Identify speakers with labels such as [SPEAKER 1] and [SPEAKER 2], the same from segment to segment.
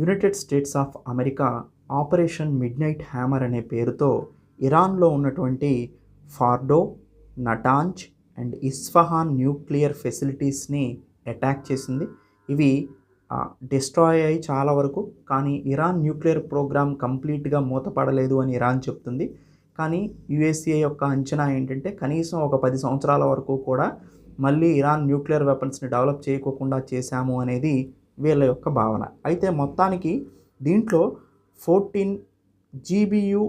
[SPEAKER 1] United States of America operation midnight hammer అనే పేరుతో ఇరాన్లో ఉన్నటువంటి Fordow Natanz and Isfahan nuclear ఫెసిలిటీస్ని attack చేసింది. ఇవి డిస్ట్రాయ్ అయ్యి చాలా వరకు కానీ ఇరాన్ న్యూక్లియర్ ప్రోగ్రామ్ కంప్లీట్గా మూతపడలేదు అని ఇరాన్ చెప్తుంది. కానీ యుఎస్ఏ యొక్క అంచనా ఏంటంటే కనీసం ఒక పది సంవత్సరాల వరకు కూడా మళ్ళీ ఇరాన్ న్యూక్లియర్ వెపన్స్ని డెవలప్ చేయకోకుండా చేశాము అనేది వీళ్ళ యొక్క భావన. అయితే మొత్తానికి దీంట్లో fourteen GBU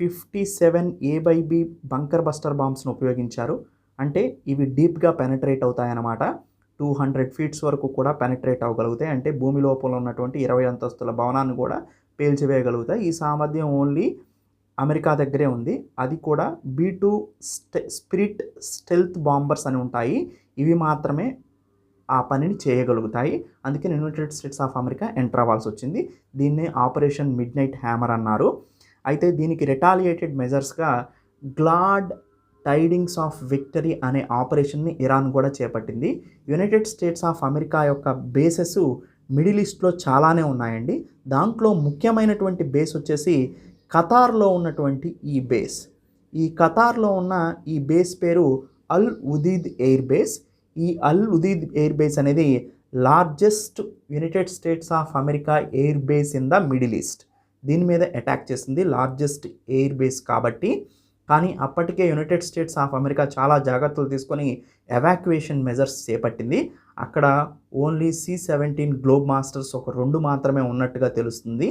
[SPEAKER 1] fifty seven A by B bunker buster బాంబ్స్ను ఉపయోగించారు. అంటే ఇవి డీప్గా పెనట్రేట్ అవుతాయన్నమాట. టూ హండ్రెడ్ ఫీట్స్ వరకు కూడా పెనట్రేట్ అవ్వగలుగుతాయి. అంటే భూమి లోపల ఉన్నటువంటి ఇరవై అంతస్తుల భవనాన్ని కూడా పేల్చివేయగలుగుతాయి. ఈ సామర్థ్యం ఓన్లీ అమెరికా దగ్గరే ఉంది. అది కూడా బీ టూ స్టె స్పిరిట్ స్టెల్త్ బాంబర్స్ అని ఉంటాయి. ఇవి మాత్రమే ఆ పనిని చేయగలుగుతాయి. అందుకే United States of America enter అవ్వాల్సి వచ్చింది. దీన్నే ఆపరేషన్ మిడ్ నైట్ హ్యామర్ అన్నారు. అయితే దీనికి రిటాలియేటెడ్ మెజర్స్గా గ్లాడ్ టైడింగ్స్ ఆఫ్ విక్టరీ అనే ఆపరేషన్ని ఇరాన్ కూడా చేపట్టింది. యునైటెడ్ స్టేట్స్ ఆఫ్ అమెరికా యొక్క బేసెస్ మిడిల్ ఈస్ట్లో చాలానే ఉన్నాయండి. దాంట్లో ముఖ్యమైనటువంటి బేస్ వచ్చేసి ఖతార్లో ఉన్నటువంటి ఈ బేస్ ఈ ఖతార్లో ఉన్న ఈ బేస్ పేరు అల్ ఉదీద్ ఎయిర్ బేస్ ఈ అల్ ఉదీద్ ఎయిర్ బేస్ అనేది largest United States of America air base in the Middle East. దీని మీద అటాక్ చేసింది లార్జెస్ట్ ఎయిర్ బేస్ కాబట్టి. కానీ అప్పటికే యునైటెడ్ స్టేట్స్ ఆఫ్ అమెరికా చాలా జాగ్రత్తలు తీసుకొని ఎవాక్యుయేషన్ మెజర్స్ చేపట్టింది. అక్కడ only C seventeen Globemasters ఒక రెండు మాత్రమే ఉన్నట్టుగా తెలుస్తుంది.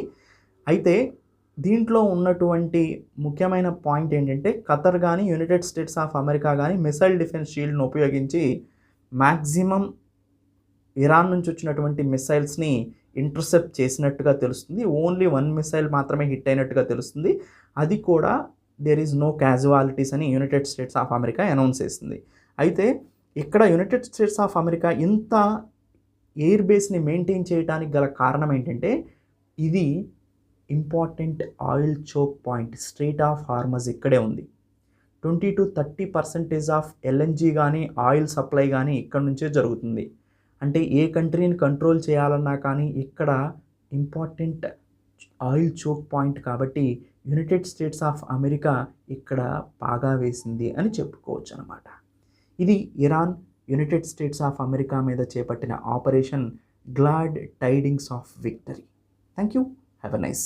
[SPEAKER 1] అయితే దీంట్లో ఉన్నటువంటి ముఖ్యమైన పాయింట్ ఏంటంటే ఖతర్ కానీ యునైటెడ్ స్టేట్స్ ఆఫ్ అమెరికా కానీ మిసైల్ డిఫెన్స్ షీల్డ్ను ఉపయోగించి మ్యాక్సిమం ఇరాన్ నుంచి వచ్చినటువంటి మిసైల్స్ని ఇంటర్సెప్ట్ చేసినట్టుగా తెలుస్తుంది. ఓన్లీ వన్ మిసైల్ మాత్రమే హిట్ అయినట్టుగా తెలుస్తుంది. అది కూడా దేర్ ఈజ్ నో క్యాజువాలిటీస్ అని United States of America announce చేసింది. అయితే ఇక్కడ యునైటెడ్ స్టేట్స్ ఆఫ్ అమెరికా ఇంత ఎయిర్ బేస్ని మెయింటైన్ చేయడానికి గల కారణం ఏంటంటే ఇది important oil choke point street of Hormuz ఇక్కడే ఉంది. Twenty to thirty percentage of LNG కానీ ఆయిల్ సప్లై కానీ ఇక్కడ నుంచే జరుగుతుంది. అంటే ఏ కంట్రీని కంట్రోల్ చేయాలన్నా కానీ ఇక్కడ ఇంపార్టెంట్ ఆయిల్ చోక్ పాయింట్ కాబట్టి యునైటెడ్ స్టేట్స్ ఆఫ్ అమెరికా ఇక్కడ బాగా వేసింది అని చెప్పుకోవచ్చు అనమాట ఇది Iran United States of America మీద చేపట్టిన operation glad tidings of victory. Thank you have a nice